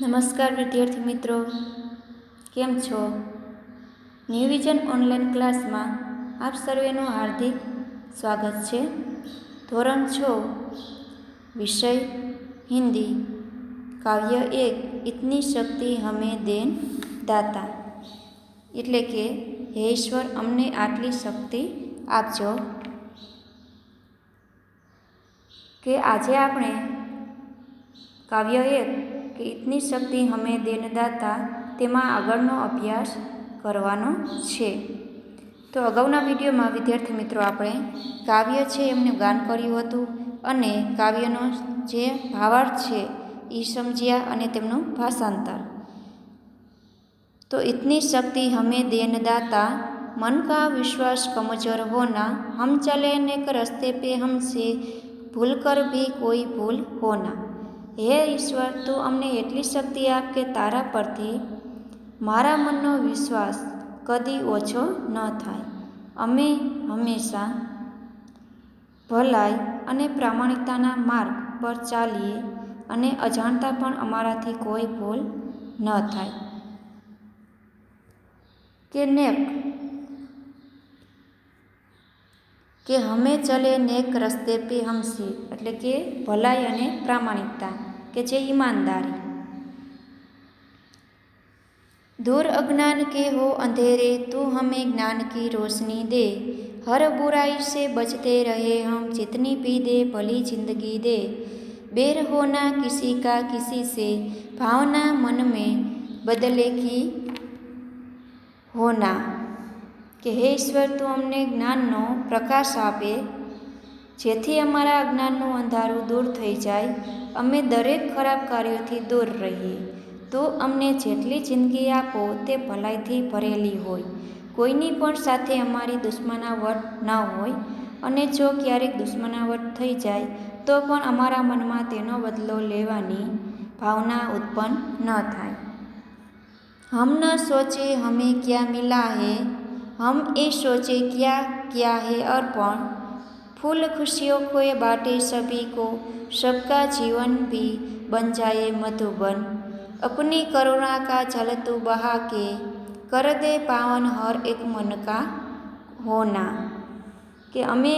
નમસ્કાર વિદ્યાર્થી મિત્રો. કેમ છો? ન્યૂવિઝન ઓનલાઈન ક્લાસમાં આપ સર્વેનું હાર્દિક સ્વાગત છે. ધોરણ છ, વિષય હિન્દી. કાવ્ય એક, ઇતની શક્તિ હમે દેન દાતા. એટલે કે, હે ઈશ્વર, અમને આટલી શક્તિ આપજો. કે આજે આપણે કાવ્ય એક કે ઇતની શક્તિ હમે દેનદાતા તેમાં આગળનો અભ્યાસ કરવાનો છે તો અગાઉના વિડીયોમાં વિદ્યાર્થી મિત્રો આપણે કાવ્ય છે એમને ગાન કર્યું હતું અને કાવ્યનો જે ભાવાર્થ છે એ સમજ્યા અને તેમનું ભાષાંતર તો ઇતની શક્તિ હમે દેનદાતા मन का विश्वास कमजोर होना हम चले नेक रस्ते पे हमसे ભૂલ કર ભી કોઈ ભૂલ હોના હે ઈશ્વર, તું અમને એટલી શક્તિ આપ કે તારા પરથી મારા મનનો વિશ્વાસ કદી ઓછો ન થાય. અમે હંમેશા ભલાઈ અને પ્રામાણિકતાના માર્ગ પર ચાલીએ અને અજાણતા પણ અમારાથી કોઈ ભૂલ ન થાય. કે નેક, કે હમે ચલે નેક રસ્તે પે હમસી એટલે કે ભલાઈ અને પ્રામાણિકતા. કે જે ઈમાનદારી दूर अज्ञान के हो अंधेरे तू हमें ज्ञान की रोशनी दे हर बुराई से बचते रहे हम जितनी भी दे भली जिंदगी दे बेर होना किसी का किसी से भावना मन में बदले की होना કે હે ઈશ્વર તું અમને જ્ઞાનનો પ્રકાશ આપે જેથી અમારા અજ્ઞાનનું અંધારું દૂર થઈ જાય, અમે દરેક ખરાબ કાર્યોથી દૂર રહીએ. તો અમને જેટલી જિંદગી આપો તે ભલાઈથી ભરેલી હોય. કોઈની પણ સાથે અમારી દુશ્મનાવટ ન હોય અને જો ક્યારેક દુશ્મનાવટ થઈ જાય, તો પણ અમારા મનમાં તેનો બદલો લેવાની ભાવના ઉત્પન્ન ન થાય. હમ ન સોચે હમે ક્યાં મિલા હે, હમ એ સોચે ક્યાં ક્યાં હે અર્પણ फूल खुशियों को ये बांटे सभी को सबका जीवन भी बन जाए मधुबन अपनी करुणा का जल तू बहा के कर दे पावन हर એક મન કા હોના કે અમે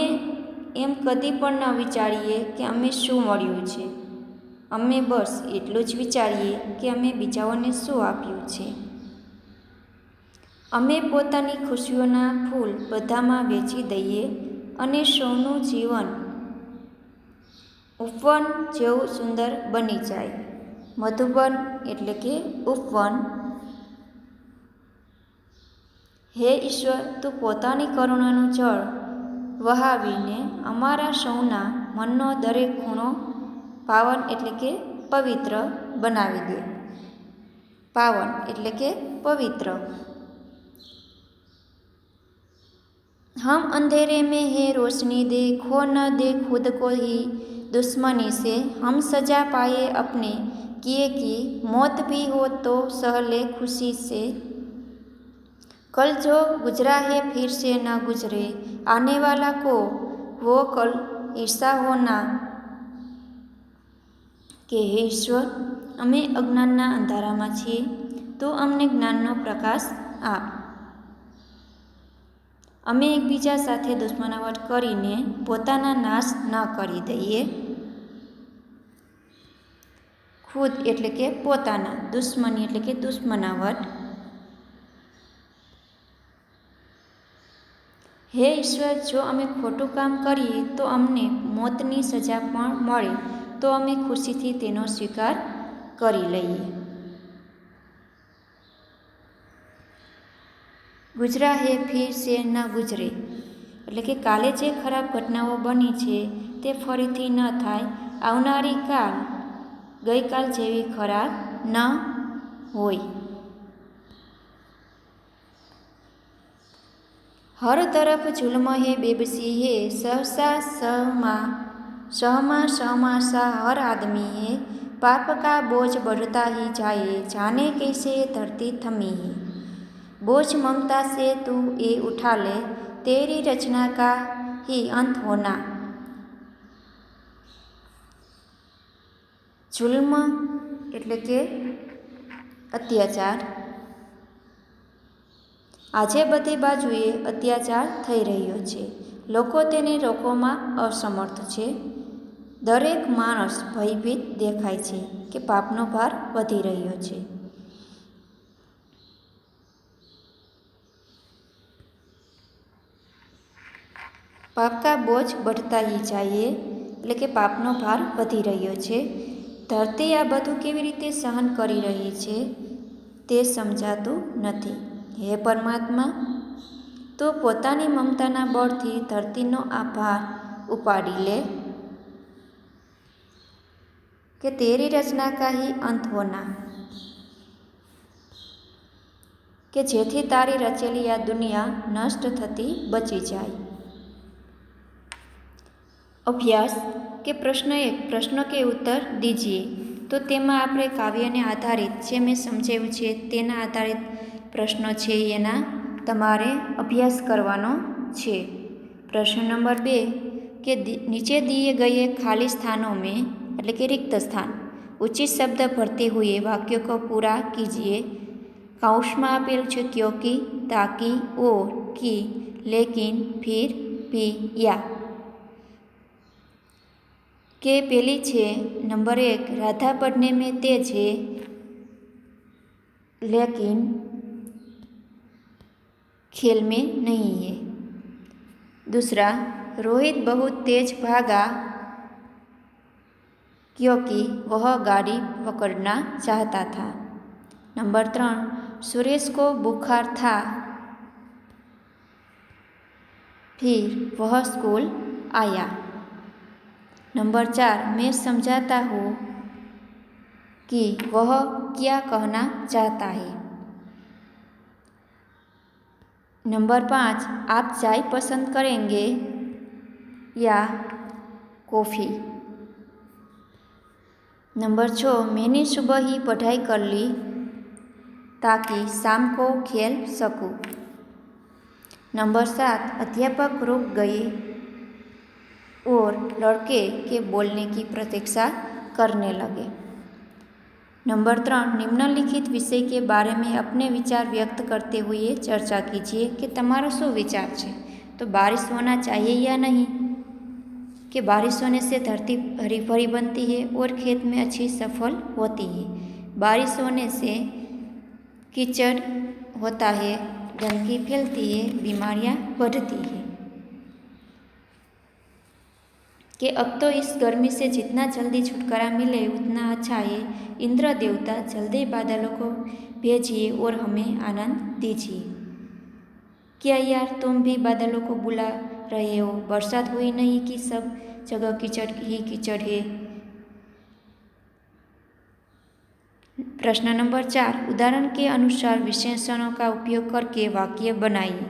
એમ કદી પણ ન વિચારીએ કે અમે શું મળ્યું છે અમે બસ એટલું જ વિચારીએ કે અમે બીજાઓને શું આપ્યું છે અમે પોતાની ખુશીઓના ફૂલ બધામાં વેચી દઈએ અને સૌનું જીવન ઉપવન જેવું સુંદર બની જાય. મધુબન એટલે કે ઉપવન. હે ઈશ્વર, તું પોતાની કરુણાનું જળ વહાવીને અમારા સૌના મનનો દરેક ખૂણો પાવન એટલે કે પવિત્ર બનાવી દે. પાવન એટલે કે પવિત્ર. हम अंधेरे में है रोशनी दे खो न दे खुद को ही दुश्मनी से हम सजा पाए अपने किए की मौत भी हो तो सह ले खुशी से कल जो गुजरा है फिर से न गुजरे आने वाला को वो कल ईर्षा होना કે હે ઈશ્વર અમે અજ્ઞાનના અંધારામાં છીએ તો અમને જ્ઞાનનો પ્રકાશ આપ અમે એકબીજા સાથે દુશ્મનાવટ કરીને પોતાના નાશ ન કરી દઈએ. ખુદ એટલે કે પોતાના, દુશ્મની એટલે કે દુશ્મનાવટ. હે ઈશ્વર, જો અમે ખોટું કામ કરીએ તો અમને મોતની સજા પણ મળે, તો અમે ખુશીથી તેનો સ્વીકાર કરી લઈએ. ગુજરા હે, ફિર સે ન ગુજરે. એટલે કે કાલે જે ખરાબ ઘટનાઓ બની છે, તે ફરીથી ન થાય. આવનારી કાલ, ગઈકાલ જેવી ખરાબ ન હોય. હર તરફ જુલ્મ હે, બેબસી હે. સહસા સહમાં સહમાં સહમા સા હર આદમી હે. પાપ કા બોજ બઢતા હી જાય. જાને કૈસે ધરતી થમી હે. बोझ ममता से तू ये उठा ले तेरी रचना का ही अंत होना જુલ્મ એટલે કે અત્યાચાર આજે બધી બાજુએ અત્યાચાર થઈ રહ્યો છે લોકો તેને રોકવામાં અસમર્થ છે દરેક માણસ ભયભીત દેખાય છે કે પાપનો ભાર વધી રહ્યો છે પાપકા બોજ બઢતા હી જાઈએ એટલે કે પાપનો ભાર વધી રહ્યો છે. ધરતી આ બધું કેવી રીતે સહન કરી રહી છે, તે સમજાતું નથી. હે પરમાત્મા, તો પોતાની મમતાના બળથી ધરતીનો આ ભાર ઉપાડી લે. કે તેરી રચના કાહી અંત હોના કે જેથી તારી રચેલી આ દુનિયા નષ્ટ થતી બચી જાય. અભ્યાસ કે પ્રશ્ન એક પ્રશ્ન કે ઉત્તર દીજીએ તો તેમાં આપણે કાવ્યને આધારિત જે મેં સમજાવ્યું છે તેના આધારિત પ્રશ્નો છે એના તમારે અભ્યાસ કરવાનો છે પ્રશ્ન નંબર બે કે નીચે દિए ગયે ખાલી સ્થાનો મેં એટલે કે રિક્ત સ્થાન ઉચિત શબ્દ ભરતે હુએ વાક્યો કો પૂરા કીજીએ કાઉશમાં આપેલું છે ક્યોકી તાકી ઓર કી લેકિન ફીર પી યા કે પેલી છે નંબર એક राधा पढ़ने में तेज है लेकिन खेल में नहीं है दूसरा रोहित बहुत तेज भागा क्योंकि वह गाड़ी पकड़ना चाहता था नंबर त्रण सुरेश को बुखार था फिर वह स्कूल आया नंबर चार, मैं समझाता हूँ कि वह क्या कहना चाहता है नंबर पाँच, आप चाय पसंद करेंगे या कॉफ़ी नंबर छः, मैंने सुबह ही पढ़ाई कर ली ताकि शाम को खेल सकूँ। नंबर सात, अध्यापक रुक गए और लड़के के बोलने की प्रतीक्षा करने लगे नंबर ત્રણ નિમ્નલિખિત વિષય કે બારે મેં अपने विचार व्यक्त करते हुए चर्चा कीजिए कि તમારો શું વિચાર છે તો बारिश होना चाहिए या नहीं कि बारिश होने से धरती हरी भरी बनती है और खेत में अच्छी सफल होती है बारिश होने से कीचड़ होता है गंदगी फैलती है बीमारियां बढ़ती है कि अब तो इस गर्मी से जितना जल्दी छुटकारा मिले, उतना अच्छा है। इंद्र देवता, जल्दी बादलों को भेजिए और हमें आनंद दीजिए। क्या यार, तुम भी बादलों को बुला रहे हो? बरसात हुई नहीं कि सब जगह कीचड़ ही कीचड़ है? प्रश्न नंबर चार, उदाहरण के अनुसार विशेषणों का उपयोग करके वाक्य बनाइए।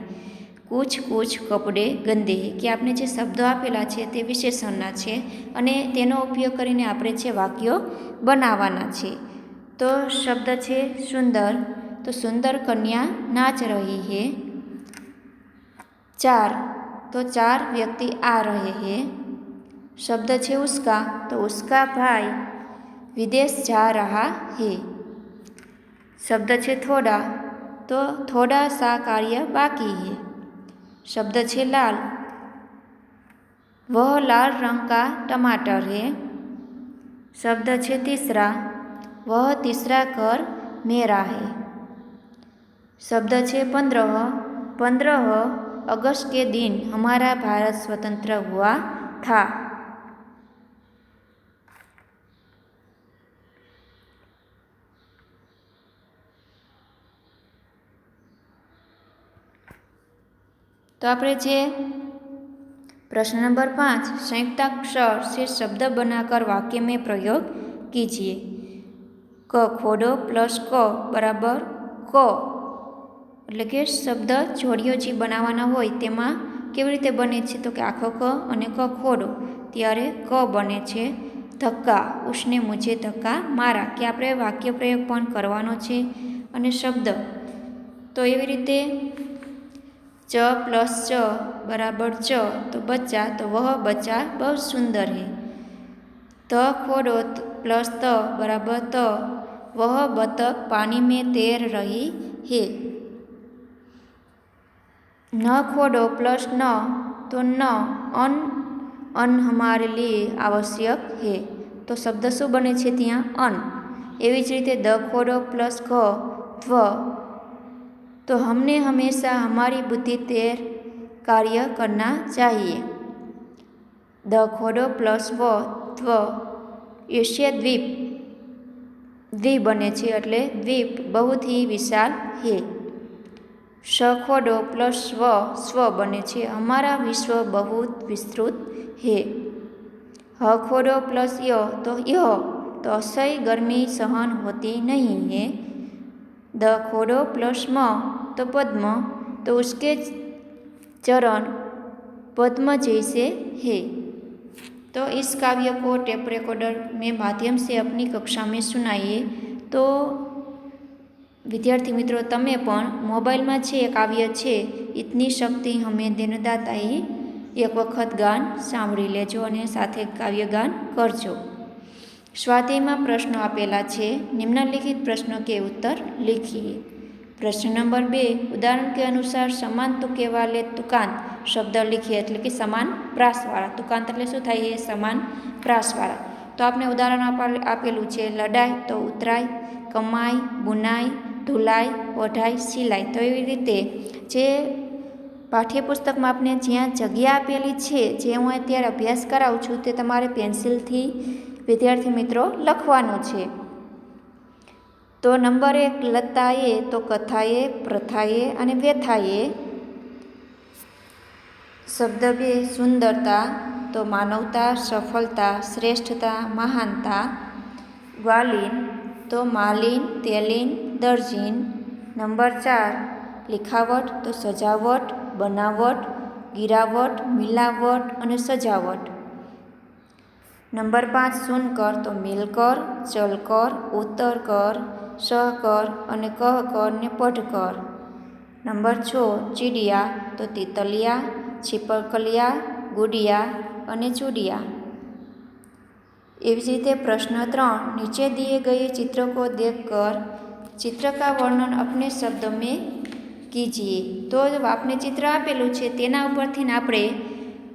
કુછ કુછ કપડે ગંદે કે આપણે જે શબ્દો આપેલા છે તે વિશેષણના છે અને તેનો ઉપયોગ કરીને આપણે છે વાક્યો બનાવવાના છે. તો શબ્દ છે સુંદર. તો સુંદર કન્યા નાચ રહી હે. ચાર. તો ચાર વ્યક્તિ આ રહે હે. શબ્દ છે ઉસ્કા. તો ઉસ્કા ભાઈ વિદેશ જા રહા હે. શબ્દ છે થોડા. તો થોડા સા કાર્ય બાકી હે. शब्द छे लाल। वह लाल रंग का टमाटर है। शब्द है तीसरा। वह तीसरा घर मेरा है। शब्द है पंद्रह। पंद्रह अगस्त के दिन हमारा भारत स्वतंत्र हुआ था। તો આપણે જે પ્રશ્ન નંબર પાંચ, સંયુક્તાક્ષર સે શબ્દ બનાકર વાક્ય મેં પ્રયોગ કીજીએ. ક ખોડો પ્લસ ક બરાબર ક. એટલે કે શબ્દ જોડીઓ જે બનાવવાના હોય તેમાં કેવી રીતે બને છે? તો કે આખો ક અને ક ખોડો. ત્યારે ક બને છે ધક્કા, ઉષ્ણે મુજે ધક્કા, મારા. કે આપણે વાક્ય પ્રયોગ પણ કરવાનો છે અને શબ્દ. તો એવી રીતે च प्लस च बराबर च तो बच्चा तो वह बच्चा बहुत सुंदर है त खोडो प्लस त बराबर त वह बतख पानी में तैर रही है न खोडो प्लस न तो न અન અન હમારે લીએ આવશ્યક હે તો શબ્દ શું બને છે ત્યાં અન એવી જ રીતે દ ખોડો પ્લસ ખ ધ્વ તો हमने हमेशा हमारी बुद्धि तेर कार्य करना चाहिए द ખોડો પ્લસ વ ધ્વ એશિયા દ્વીપ દ્વીપ બને છે એટલે દ્વીપ બહુત ही વિશાલ હે સખોડો પ્લસ સ્વ સ્વ બને છે અમારા વિશ્વ બહુ વિસ્તૃત હે હખોડો પ્લસ ય તો ય તો असह्य गर्मी सहन होती नहीं है द खोडो प्लस म तो पद्म तो उसके चरण पद्म जैसे है तो इस काव्य को टेप रिकॉर्डर में माध्यम से अपनी कक्षा में सुनाइए तो વિદ્યાર્થી મિત્રો તમે પણ મોબાઈલમાં છે એ કાવ્ય છે ઇતની શક્તિ હમે દિનદાતાએ એક વખત ગાન સાંભળી લેજો અને સાથે કાવ્ય ગાન કરજો સ્વાધ્યાયમાં પ્રશ્નો આપેલા છે નિમ્નલિખિત પ્રશ્નો કે ઉત્તર લીખીએ પ્રશ્ન નંબર બે, ઉદાહરણ કે અનુસાર સમાન તુકેવાલે તુકાંત શબ્દ લખીએ એટલે કે સમાન પ્રાસવાળા. તુકાંત એટલે શું થાય? એ સમાન પ્રાસવાળા. તો આપણે ઉદાહરણ આપેલું છે, લડાઈ તો ઉતરાય, કમાઈ, બુનાઈ ધુલાઈ ઓઢાય સિલાઈ. તો એવી રીતે જે પાઠ્યપુસ્તકમાં આપણે જ્યાં જગ્યા આપેલી છે, જે હું અત્યારે અભ્યાસ કરાવું છું, તે તમારે પેન્સિલથી વિદ્યાર્થી મિત્રો લખવાનું છે. તો નંબર એક લતાએ તો કથાએ પ્રથાએ અને વ્યથાએ શબ્દ બે સુંદરતા તો માનવતા સફળતા શ્રેષ્ઠતા મહાનતા ગ્વાલીન તો માલિન તેલીન દર્જીન નંબર ચાર લિખાવટ તો સજાવટ બનાવટ ગિરાવટ મિલાવટ અને સજાવટ નંબર પાંચ સુનકર તો મિલકર ચલકર ઉત્તરકર સહ કર અને કહકર ને પઢ કર. નંબર છ, ચીડિયા, તો તિતલિયા, છીપકલિયા, ગુડિયા અને ચૂડિયા. એવી જ રીતે પ્રશ્ન ત્રણ, નીચે દીએ ગયે ચિત્રકો દેખ કર. ચિત્રકા વર્ણન અપને શબ્દ મેં કીજીએ. તો આપને ચિત્ર આપેલું છે, તેના ઉપરથી આપણે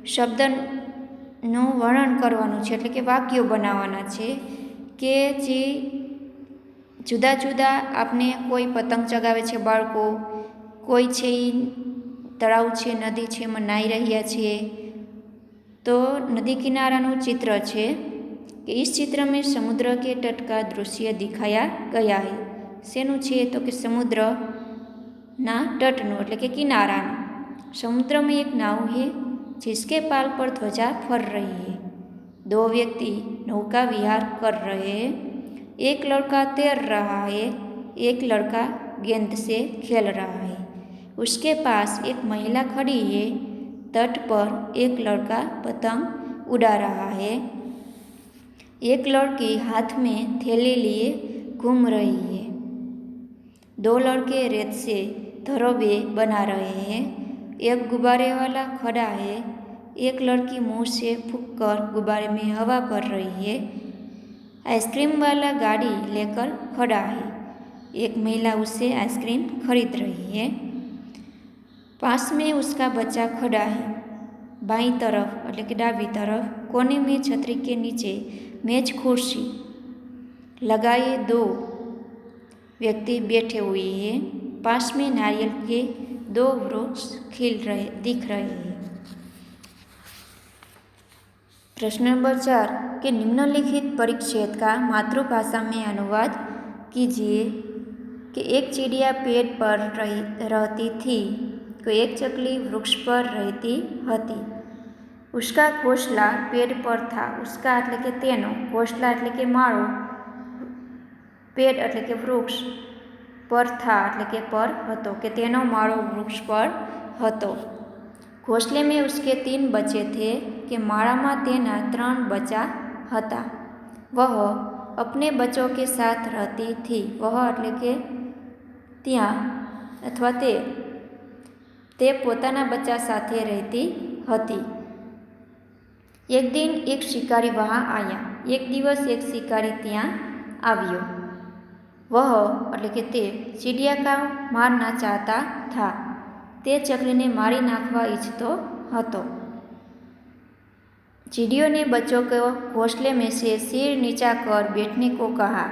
શબ્દનું વર્ણન કરવાનું છે, એટલે કે વાક્યો બનાવવાના છે. કે જે જુદા જુદા આપણે કોઈ પતંગ ચગાવે છે બાળકો કોઈ છે એ તળાવ છે નદી છે એમાં નાહી રહ્યા છે તો નદી કિનારાનું ચિત્ર છે कि इस चित्र में समुद्र के तट का दृश्य दिखाया गया है શેનું છે તો કે સમુદ્રના તટનું એટલે કે કિનારાનું समुद्र में एक नाव है जिसके पाल पर ध्वजा फर रही है दो व्यक्ति नौका विहार कर रहे हैं एक लड़का तैर रहा है, एक लड़का गेंद से खेल रहा है। उसके पास एक महिला खड़ी है, तट पर एक लड़का पतंग उड़ा रहा है। एक लड़की हाथ में थैली लिए घूम रही है। दो लड़के रेत से धरोबे बना रहे हैं। एक गुब्बारे वाला खड़ा है, एक लड़की मुँह से फूक कर गुब्बारे में हवा कर रही है। आइसक्रीम वाला गाड़ी लेकर खड़ा है एक महिला उससे आइसक्रीम खरीद रही है पास में उसका बच्चा खड़ा है बाई तरफ એટલે કે ડાબી तरफ कोने में छतरी के नीचे मेज कुर्सी लगाए दो व्यक्ति बैठे हुए हैं पास में नारियल के दो वृक्ष खिल रहे दिख रहे हैं प्रश्न नंबर चार कि निम्नलिखित परिच्छेद का मातृभाषा में अनुवाद कीजिए कि एक चिड़िया पेड़ पर रही रहती थी तो एक चकली वृक्ष पर रहती હતી उसका घोसला पेड़ पर था उसका એટલે કે તેનો ઘોસલા એટલે કે માળો પેડ એટલે કે વૃક્ષ પર થા એટલે કે પર હતો કે તેનો માળો વૃક્ષ પર હતો ઘોસલે में उसके तीन बच्चे थे કે માળામાં તેના ત્રણ બચ્ચા હતા वह अपने बच्चों के साथ रहती थी। वह एट कि त्या अथवा ते, ते पोताना बच्चा साथ रहती थी एक दिन एक शिकारी वहाँ आया। एक दिवस एक शिकारी त्या वह एट के चिड़िया का मारना चाहता था। ते चकली ने मारी नाखवा इच्छत ચીડિયો ને બચ્ચો કયો ઘોસલે મેસીએ શિર નીચા કર બેઠને કો કહા.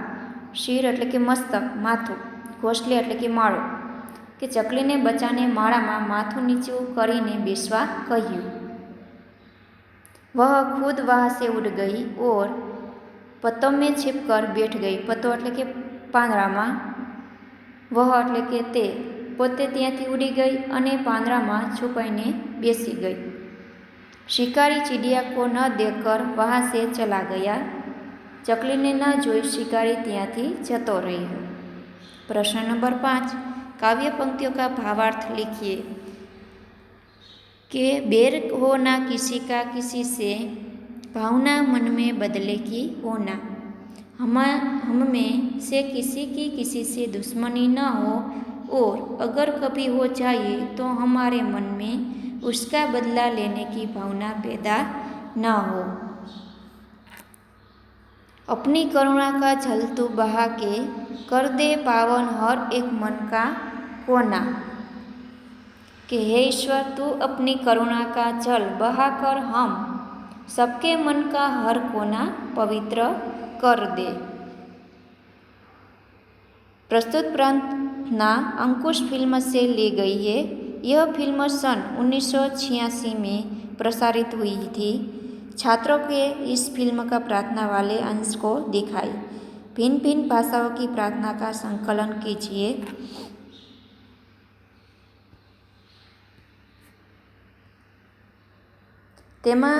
શિર એટલે કે મસ્તક, માથું. ઘોસલે એટલે કે માળો. કે ચકલીને બચ્ચાને માળામાં માથું નીચું કરીને બેસવા કહ્યું. વહ ખુદ વહાં ઉડ ગઈ, ઓર પતો છીપ કર બેઠ ગઈ. પતો એટલે કે પાંદડામાં. વહ એટલે કે તે. પોતે ત્યાંથી ઉડી ગઈ અને પાંદડામાં છુપાઈને બેસી ગઈ. શિકારી ચીડિયા કો ન દેખકર વહાં से ચલા ગયા ચકલીને ન જોઈ શિકારી ત્યાંથી જતો રહ્યો પ્રશ્ન નંબર પાંચ काव्य पंक्तियों का भावार्थ लिखिए कि बेर होना किसी का किसी से भावना मन में बदले की होना हम हम में से किसी की किसी से दुश्मनी न हो और अगर कभी हो जाए तो हमारे मन में उसका बदला लेने की भावना पैदा न हो। अपनी करुणा का जल तू बहा के कर दे पावन हर एक मन का कोना। कि हे ईश्वर, तू अपनी करुणा का जल बहा कर हम सबके मन का हर कोना पवित्र कर दे। प्रस्तुत प्रांतना अंकुश फ़िल्म से ली गई है। यह फिल्म सन 1986 में प्रसारित हुई थी छात्रों के इस फिल्म का प्रार्थना वाले अंश को दिखाई भिन्न भिन्न भाषाओं की प्रार्थना का संकलन कीजिए તેમાં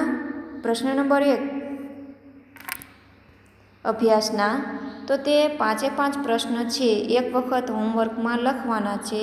પ્રશ્ન નંબર એક અભ્યાસના તો તે પાંચે પાંચ પ્રશ્ન છે એક વખત હોમવર્કમાં લખવાના છે